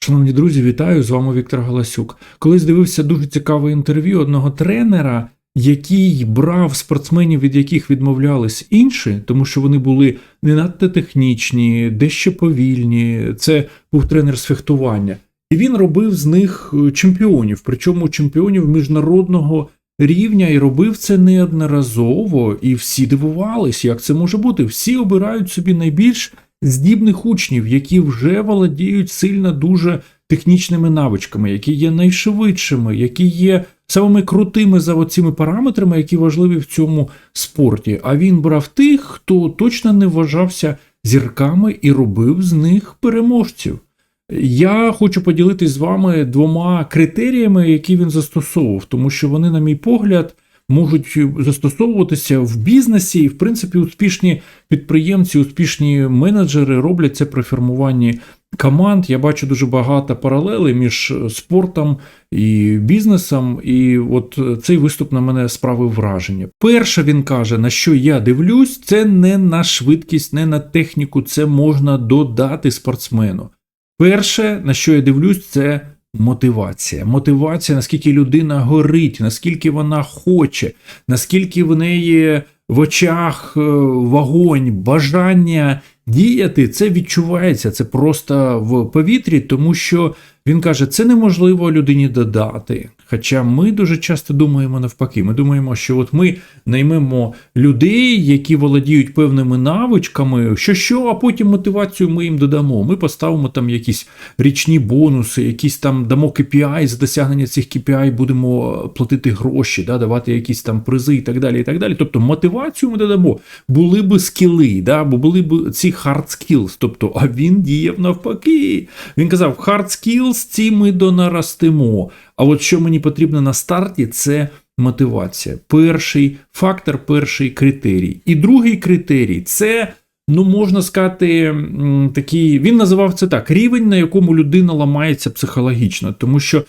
Шановні друзі, вітаю! З вами Віктор Галасюк. Колись дивився дуже цікаве інтерв'ю одного тренера, який брав спортсменів, від яких відмовлялись інші, тому що вони були не надто технічні, дещо повільні. Це був тренер з фехтування. І він робив з них е, чемпіонів, причому чемпіонів міжнародного рівня, і робив це неодноразово. І всі дивувались, як це може бути. Всі обирають собі найбільш здібних учнів, які вже володіють сильно дуже технічними навичками, які є найшвидшими, які є самими крутими за оціми параметрами, які важливі в цьому спорті. А він брав тих, хто точно не вважався зірками і робив з них переможців. Я хочу поділитись з вами двома критеріями, які він застосовував, тому що вони, на мій погляд, можуть застосовуватися в бізнесі, і в принципі успішні підприємці, успішні менеджери роблять це при формуванні команд. Я бачу дуже багато паралелей між спортом і бізнесом, і от цей виступ на мене справив враження. Перше він каже, на що я дивлюсь, це не на швидкість, не на техніку, це можна додати спортсмену. Перше, на що я дивлюсь, це мотивація. Мотивація, наскільки людина горить, наскільки вона хоче, наскільки в неї в очах е, вогонь, бажання діяти, це відчувається, це просто в повітрі, тому що він каже, це неможливо людині додати. Хоча ми дуже часто думаємо навпаки. Ми думаємо, що от ми наймемо людей, які володіють певними навичками, що що, а потім мотивацію ми їм додамо. Ми поставимо там якісь річні бонуси, якісь там дамо KPI, за досягнення цих KPI будемо платити гроші, да, давати якісь там призи і так далі. і так далі. Тобто мотивацію ми додамо. Були би скіли, да, бо були б ці hard skills. Тобто, а він діяв навпаки. Він казав, hard skills ці ми донаростимо. А от що мені потрібно на старті, це мотивація. Перший фактор, перший критерій. І другий критерій це. Ну, можна сказати, такий, він називав це так: рівень, на якому людина ламається психологічно, тому що,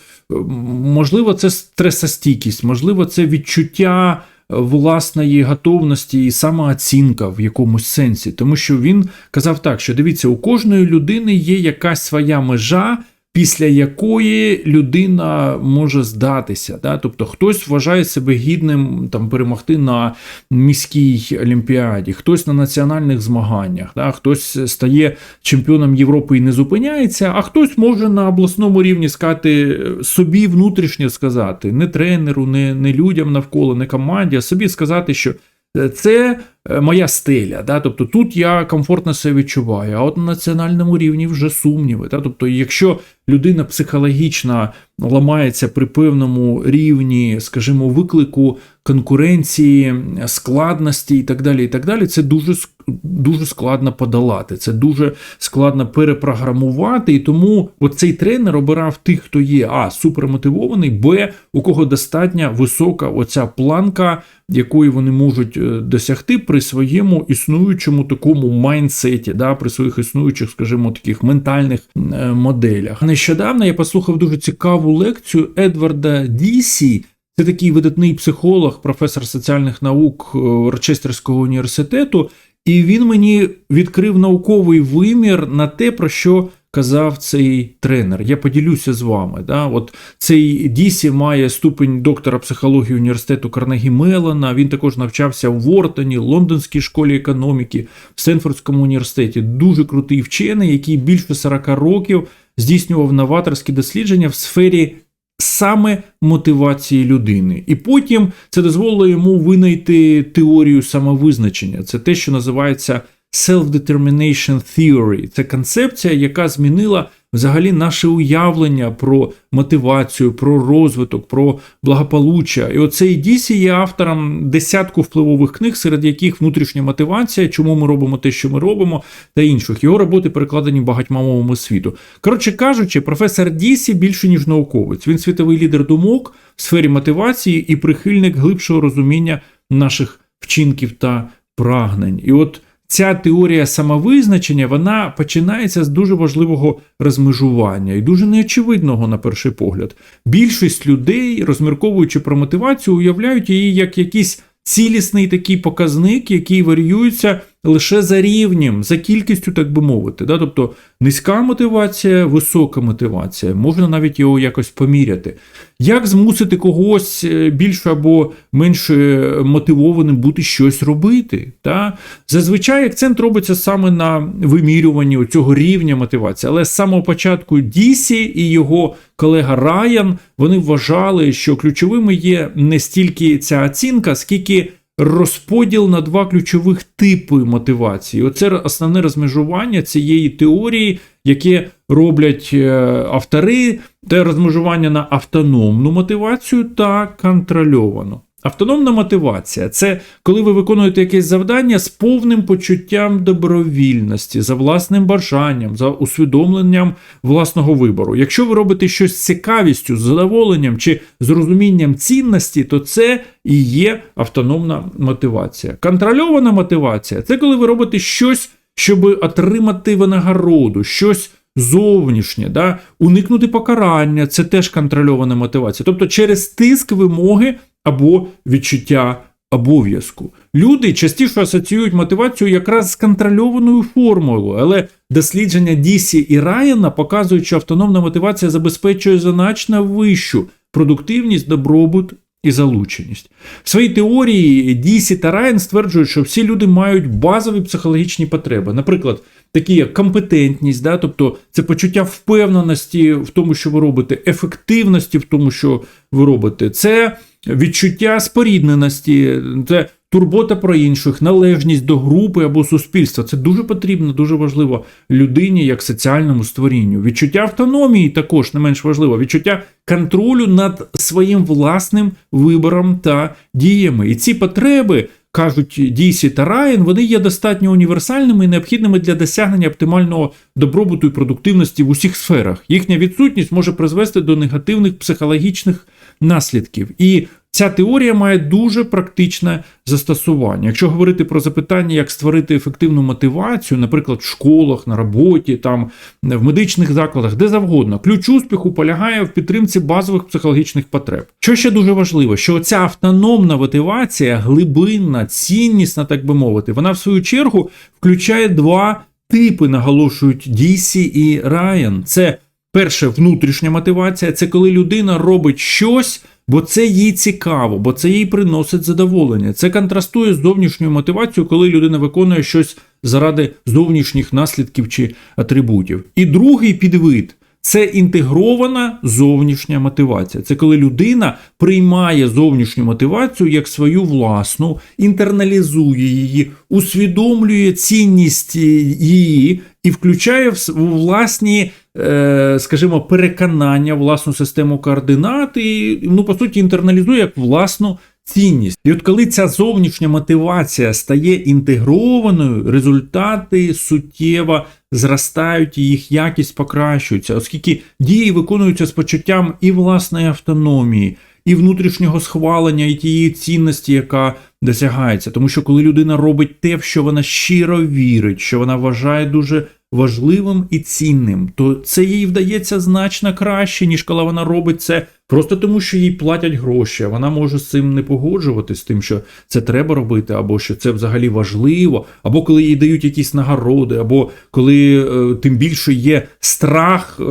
можливо, це стресостійкість, можливо, це відчуття власної готовності і самооцінка в якомусь сенсі. Тому що він казав так, що дивіться, у кожної людини є якась своя межа після якої людина може здатися. Да? Тобто хтось вважає себе гідним там перемогти на міській олімпіаді, хтось на національних змаганнях, да? хтось стає чемпіоном Європи і не зупиняється, а хтось може на обласному рівні сказати собі внутрішньо сказати, не тренеру, не, не людям навколо, не команді, а собі сказати, що. Це моя стиля, да? тобто тут я комфортно себе відчуваю, а от на національному рівні вже сумніви. Да? Тобто, якщо людина психологічно ламається при певному рівні, скажімо, виклику конкуренції, складності і так далі, і так далі, це дуже дуже складно подолати, це дуже складно перепрограмувати. І тому цей тренер обирав тих, хто є а супермотивований, б, у кого достатньо висока оця планка, якої вони можуть досягти при своєму існуючому такому майндсеті, да, при своїх існуючих, скажімо, таких ментальних моделях. Нещодавно я послухав дуже цікаву лекцію Едварда Дісі. Це такий видатний психолог, професор соціальних наук Рочестерського університету, і він мені відкрив науковий вимір на те, про що казав цей тренер. Я поділюся з вами. Да? От Цей Дісі має ступень доктора психології університету Карнегі Мелана. Він також навчався в Вортоні, Лондонській школі економіки, в Стенфордському університеті. Дуже крутий вчений, який більше 40 років здійснював новаторські дослідження в сфері. Саме мотивації людини, і потім це дозволило йому винайти теорію самовизначення. Це те, що називається Self-Determination Theory. Це концепція, яка змінила взагалі наше уявлення про мотивацію, про розвиток, про благополуччя. І оцей Дісі є автором десятку впливових книг, серед яких внутрішня мотивація, чому ми робимо те, що ми робимо, та інших. Його роботи перекладені багатьма мовами світу. Коротше кажучи, професор Дісі більше ніж науковець. Він світовий лідер думок в сфері мотивації і прихильник глибшого розуміння наших вчинків та прагнень. І от Ця теорія самовизначення вона починається з дуже важливого розмежування і дуже неочевидного на перший погляд. Більшість людей, розмірковуючи про мотивацію, уявляють її як якийсь цілісний такий показник, який варіюється лише за рівнем, за кількістю, так би мовити. Да? Тобто низька мотивація, висока мотивація. Можна навіть його якось поміряти. Як змусити когось е, більше або менше мотивованим бути щось робити? Та? Зазвичай акцент робиться саме на вимірюванні цього рівня мотивації, але з самого початку Дісі і його колега Райан вони вважали, що ключовими є не стільки ця оцінка, скільки розподіл на два ключових типи мотивації. Оце основне розмежування цієї теорії, яке роблять е, автори, те розмежування на автономну мотивацію та контрольовану. Автономна мотивація це коли ви виконуєте якесь завдання з повним почуттям добровільності, за власним бажанням, за усвідомленням власного вибору. Якщо ви робите щось з цікавістю, з задоволенням чи з розумінням цінності, то це і є автономна мотивація. Контрольована мотивація це коли ви робите щось, щоб отримати винагороду, щось. Зовнішнє, да? уникнути покарання, це теж контрольована мотивація. Тобто через тиск вимоги або відчуття обов'язку. Люди частіше асоціюють мотивацію якраз з контрольованою формулою, але дослідження Дісі і Райана показують, що автономна мотивація забезпечує значно вищу продуктивність, добробут і залученість. В своїй теорії Дісі та Райан стверджують, що всі люди мають базові психологічні потреби. Наприклад, такі як компетентність, да, тобто це почуття впевненості в тому, що ви робите, ефективності в тому, що ви робите, це відчуття спорідненості, це турбота про інших, належність до групи або суспільства. Це дуже потрібно, дуже важливо людині як соціальному створінню. Відчуття автономії також не менш важливо, відчуття контролю над своїм власним вибором та діями. І ці потреби. Кажуть Дійсі та Райан, вони є достатньо універсальними і необхідними для досягнення оптимального добробуту і продуктивності в усіх сферах. Їхня відсутність може призвести до негативних психологічних наслідків. І ця теорія має дуже практичне застосування. Якщо говорити про запитання, як створити ефективну мотивацію, наприклад, в школах, на роботі, там в медичних закладах, де завгодно, ключ успіху полягає в підтримці базових психологічних потреб. Що ще дуже важливо, що ця автономна мотивація, глибинна, ціннісна, так би мовити, вона в свою чергу включає два типи, наголошують Дісі і Райан. Це Перше, внутрішня мотивація це коли людина робить щось, бо це їй цікаво, бо це їй приносить задоволення. Це контрастує з зовнішньою мотивацією, коли людина виконує щось заради зовнішніх наслідків чи атрибутів. І другий підвид. Це інтегрована зовнішня мотивація. Це коли людина приймає зовнішню мотивацію як свою власну, інтерналізує її, усвідомлює цінність її і включає в власні, скажімо, переконання, власну систему координат і, ну, по суті, інтерналізує як власну цінність. І от коли ця зовнішня мотивація стає інтегрованою, результати суттєво зростають і їх якість покращується, оскільки дії виконуються з почуттям і власної автономії. І внутрішнього схвалення, і тієї цінності, яка досягається. Тому що коли людина робить те, в що вона щиро вірить, що вона вважає дуже важливим і цінним, то це їй вдається значно краще, ніж коли вона робить це просто тому, що їй платять гроші. Вона може з цим не погоджуватись, з тим, що це треба робити, або що це взагалі важливо, або коли їй дають якісь нагороди, або коли е, тим більше є страх е,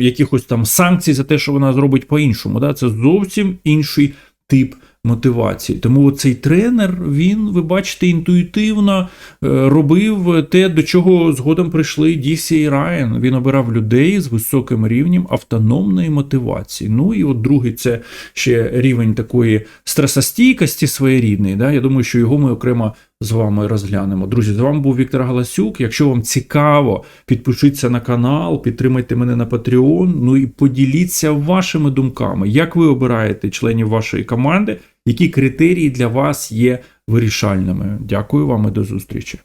якихось там санкцій за те, що вона зробить по-іншому. Да? Це зовсім інший тип мотивації. Тому цей тренер, він, ви бачите, інтуїтивно е, робив те, до чого згодом прийшли Дісі і Райан. Він обирав людей з високим рівнем автономної мотивації. Ну і от другий це ще рівень такої стресостійкості своєрідної. Да? Я думаю, що його ми окремо. З вами розглянемо. Друзі, з вами був Віктор Галасюк. Якщо вам цікаво, підпишіться на канал, підтримайте мене на Patreon, ну і поділіться вашими думками, як ви обираєте членів вашої команди, які критерії для вас є вирішальними. Дякую вам і до зустрічі.